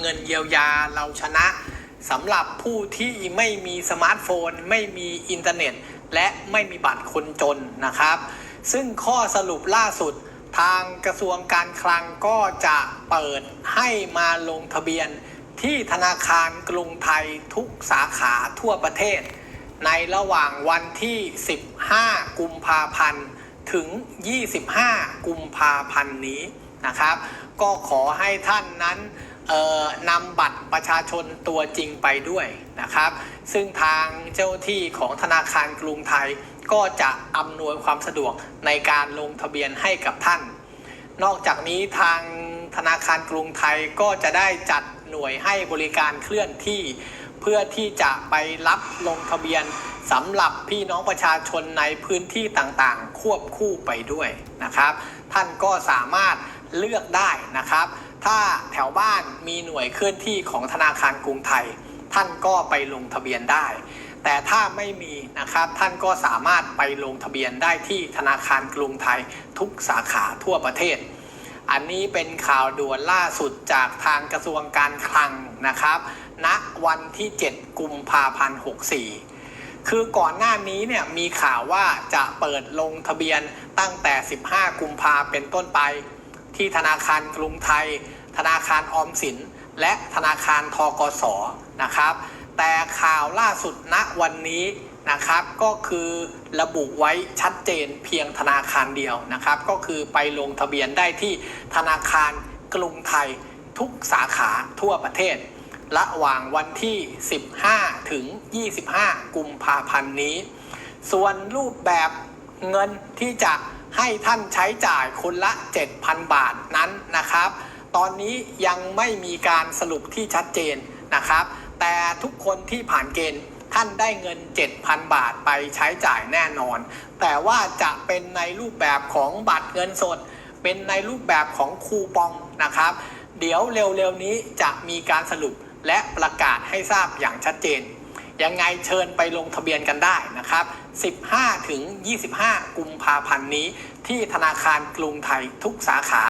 เงินเยียวยาเราชนะสำหรับผู้ที่ไม่มีสมาร์ทโฟน ไม่มีอินเทอร์เน็ต และไม่มีบัตรคนจนนะครับ ซึ่งข้อสรุปล่าสุดทางกระทรวงการคลังก็จะเปิดให้มาลงทะเบียนที่ธนาคารกรุงไทยทุกสาขาทั่วประเทศ ในระหว่างวันที่ 15 กุมภาพันธ์ ถึง 25 กุมภาพันธ์นี้นะครับ ก็ขอให้ท่านนั้น นำบัตรประชาชนตัวจริงไปด้วยนะครับ ซึ่งทางเจ้าที่ของธนาคารกรุงไทยก็จะอำนวยความสะดวกในการลงทะเบียนให้กับท่าน นอกจากนี้ทางธนาคารกรุงไทยก็จะได้จัดหน่วยให้บริการเคลื่อนที่ เพื่อที่จะไปรับลงทะเบียนสำหรับพี่น้องประชาชนในพื้นที่ต่างๆ ควบคู่ไปด้วยนะครับ ท่านก็สามารถเลือกได้นะครับ ถ้าแถวบ้านมีหน่วยเคลื่อนที่ของธนาคารกรุงไทย ท่านก็ไปลงทะเบียนได้ แต่ถ้าไม่มีนะครับท่านก็สามารถไปลงทะเบียนได้ที่ธนาคารกรุงไทยทุกสาขาทั่วประเทศ อันนี้เป็นข่าวด่วนล่าสุดจากทางกระทรวงการคลังนะครับณวันที่ 7 กุมภาพันธ์64คือก่อนหน้านี้เนี่ยมีข่าวว่าจะเปิดลงทะเบียนตั้งแต่ 15 กุมภาเป็นต้นไป ที่ธนาคารกรุงไทย ธนาคารออมสิน และธนาคารทกสนะครับ แต่ข่าวล่าสุดณวันนี้นะครับก็คือระบุไว้ชัดเจนเพียงธนาคารเดียวนะครับ ก็คือไปลงทะเบียนได้ที่ธนาคารกรุงไทยทุกสาขาทั่วประเทศ ระหว่างวันที่ 15 ถึง 25 กุมภาพันธ์นี้ ส่วนรูปแบบเงินที่จะ ให้ท่านใช้จ่ายคนละ 7,000 บาทนั้นนะครับ ตอนนี้ยังไม่มีการสรุปที่ชัดเจนนะครับ แต่ทุกคนที่ผ่านเกณฑ์ท่านได้เงิน 7,000 บาทไปใช้จ่ายแน่นอน แต่ว่าจะเป็นในรูปแบบของบัตรเงินสด เป็นในรูปแบบของคูปองนะครับ เดี๋ยวเร็วๆนี้จะมีการสรุปและประกาศให้ทราบอย่างชัดเจน ยังไงเชิญไปลงทะเบียนกันได้นะครับ 15 ถึง 25 กุมภาพันธ์นี้ ที่ธนาคารกรุงไทยทุกสาขา